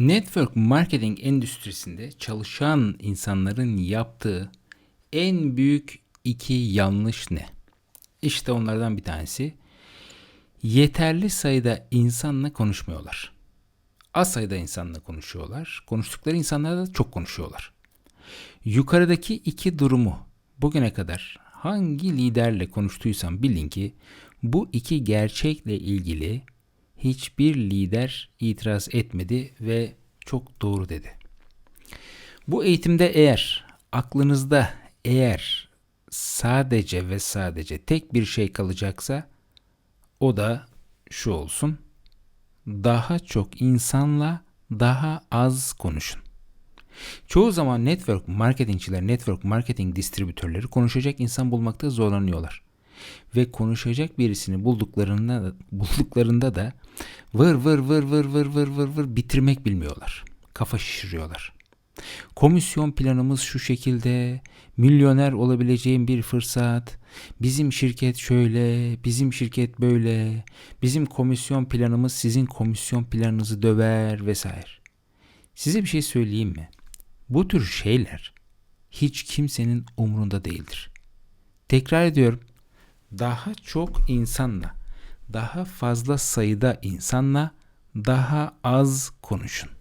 Network marketing endüstrisinde çalışan insanların yaptığı en büyük iki yanlış ne? İşte onlardan bir tanesi yeterli sayıda insanla konuşmuyorlar. Az sayıda insanla konuşuyorlar. Konuştukları insanlarla da çok konuşuyorlar. Yukarıdaki iki durumu bugüne kadar hangi liderle konuştuysam bilin ki bu iki gerçekle ilgili hiçbir lider itiraz etmedi ve çok doğru dedi. Bu eğitimde eğer aklınızda eğer sadece ve sadece tek bir şey kalacaksa o da şu olsun. Daha çok insanla daha az konuşun. Çoğu zaman network marketingçiler, network marketing distribütörleri konuşacak insan bulmakta zorlanıyorlar. Ve konuşacak birisini bulduklarında bulduklarında da vır vır vır vır vır vır vır vır bitirmek bilmiyorlar. Kafa şişiriyorlar. Komisyon planımız şu şekilde, milyoner olabileceğim bir fırsat, bizim şirket şöyle, bizim şirket böyle, bizim komisyon planımız sizin komisyon planınızı döver vesaire. Size bir şey söyleyeyim mi? Bu tür şeyler hiç kimsenin umrunda değildir. Tekrar ediyorum. Daha çok insanla, daha fazla sayıda insanla daha az konuşun.